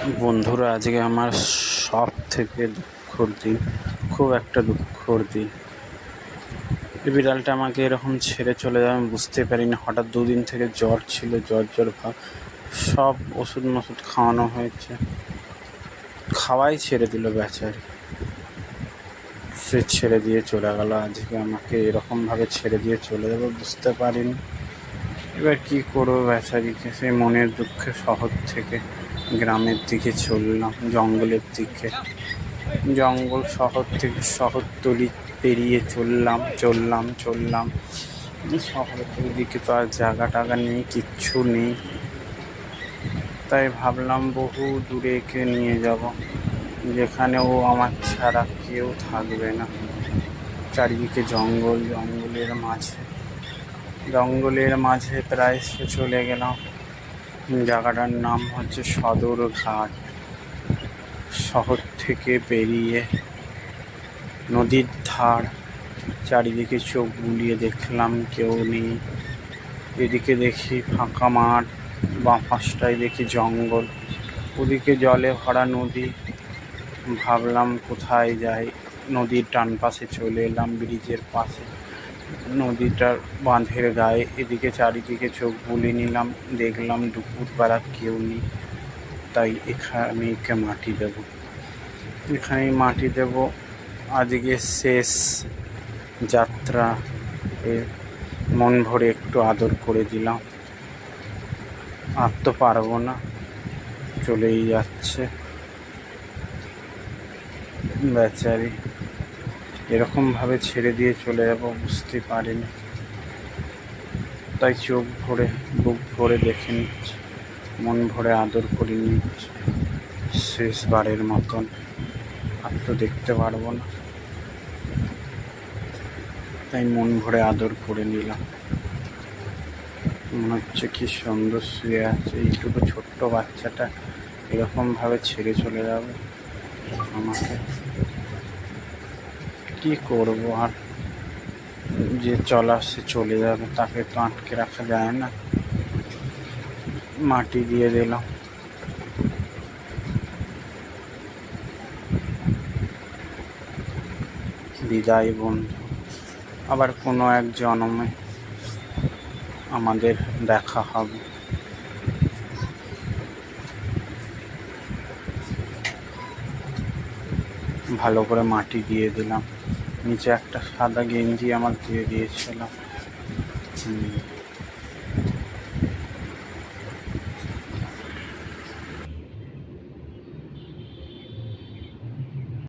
বন্ধুরা, আজকে আমার সব থেকে দুঃখর দিন, খুব একটা দুঃখর দিন। এই বিড়ালটা আমাকে এরকম ছেড়ে চলে যাবে আমি বুঝতে পারিনি। হঠাৎ দুদিন থেকে জ্বর ছিল, জ্বর জ্বর ভাব সব ওষুধ মষুধ খাওয়ানো হয়েছে। খাওয়াই ছেড়ে দিল বেচারি। সে ছেড়ে দিয়ে চলে গেল। আজকে আমাকে এরকমভাবে ছেড়ে দিয়ে চলে যাবে, বুঝতে পারিনি। এবার কি করব বেচারিকে, সেই মনের দুঃখে শহর থেকে। গ্রামের দিকে চললাম, জঙ্গলের দিকে। জঙ্গল শহর থেকে শহরতলি পেরিয়ে চললাম চললাম চললাম। শহরের দিকে তো আর জায়গা টাগা নেই, কিচ্ছু নেই। তাই ভাবলাম বহু দূরে একে নিয়ে যাব, যেখানে ও আমার ছাড়া কেউ থাকবে না। চারিদিকে জঙ্গল, জঙ্গলের মাঝে। জঙ্গলের মাঝে প্রায় সে চলে গেলাম। জায়গাটার নাম হচ্ছে সদরঘাট শহর থেকে বেরিয়ে নদীর ধার, চারিদিকে চোখ বুলিয়ে দেখলাম কেউ নেই। এদিকে দেখি ফাঁকা মাঠ, বাঁ পাশটায় দেখি জঙ্গল। ওদিকে জলে ভরা নদী। ভাবলাম কোথায় যাই? নদীর ডান পাশে চলে এলাম ব্রিজের পাশে। নদীটার বাঁধের গায়ে এদিকে চারিদিকে চোখ বুলিয়ে নিলাম। দেখলাম দুপুরবেলা কেউ নেই, তাই এখানে একে মাটি দেব। এখানেই মাটি দেব। আজকে শেষ যাত্রা। এ মন ভরে একটু আদর করে দিলাম। আর তো পারব না, চলেই যাচ্ছে। বেচারি। এরকমভাবে ছেড়ে দিয়ে চলে যাব, বুঝতে পারিনি। তাই চোখ ভরে, বুক ভরে দেখে নিচ্ছি, মন ভরে আদর করে নিচ্ছি, শেষবারের মতন। আর তো দেখতে পারব না। তাই মন ভরে আদর করে নিলাম। মনে হচ্ছে কি সুন্দর শুয়ে আছে, এইটুকু ছোট্ট বাচ্চাটা এরকমভাবে ছেড়ে চলে যাবে আমাকে। কি করব আর যে চলা সে চলে যাবে, তাকে তো আটকে রাখা যায় না। মাটি দিয়ে দিলাম বিদায় বন্ধু। আবার কোনো এক জন্মে আমাদের দেখা হবে। ভালো করে মাটি দিয়ে দিলাম। নিচে একটা সাদা গেঞ্জি আমার দিয়ে দিয়েছিলাম